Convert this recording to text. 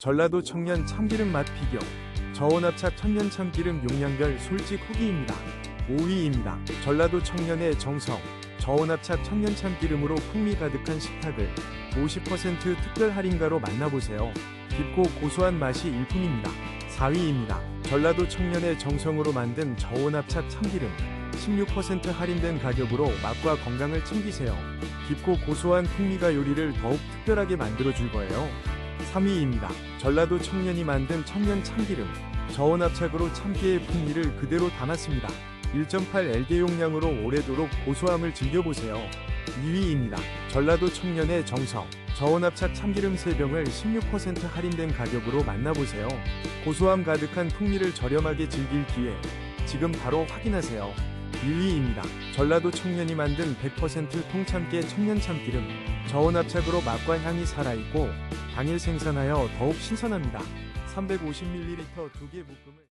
전라도 청년 참기름 맛 비교. 저온압착 천년 참기름 용량별 솔직 후기입니다. 5위입니다. 전라도 청년의 정성. 저온압착 천년 참기름으로 풍미 가득한 식탁을 50% 특별 할인가로 만나보세요. 깊고 고소한 맛이 일품입니다. 4위입니다. 전라도 청년의 정성으로 만든 저온압착 참기름. 16% 할인된 가격으로 맛과 건강을 챙기세요. 깊고 고소한 풍미가 요리를 더욱 특별하게 만들어줄 거예요. 3위입니다. 전라도 청년이 만든 청년 참기름. 저온압착으로 참깨의 풍미를 그대로 담았습니다. 1.8 LD용량으로 오래도록 고소함을 즐겨보세요. 2위입니다. 전라도 청년의 정성. 저온압착 참기름 3병을 16% 할인된 가격으로 만나보세요. 고소함 가득한 풍미를 저렴하게 즐길 기회. 지금 바로 확인하세요. 1위입니다. 전라도 청년이 만든 100% 통참깨 청년 참기름. 저온압착으로 맛과 향이 살아있고 당일 생산하여 더욱 신선합니다. 350ml 2개 묶음을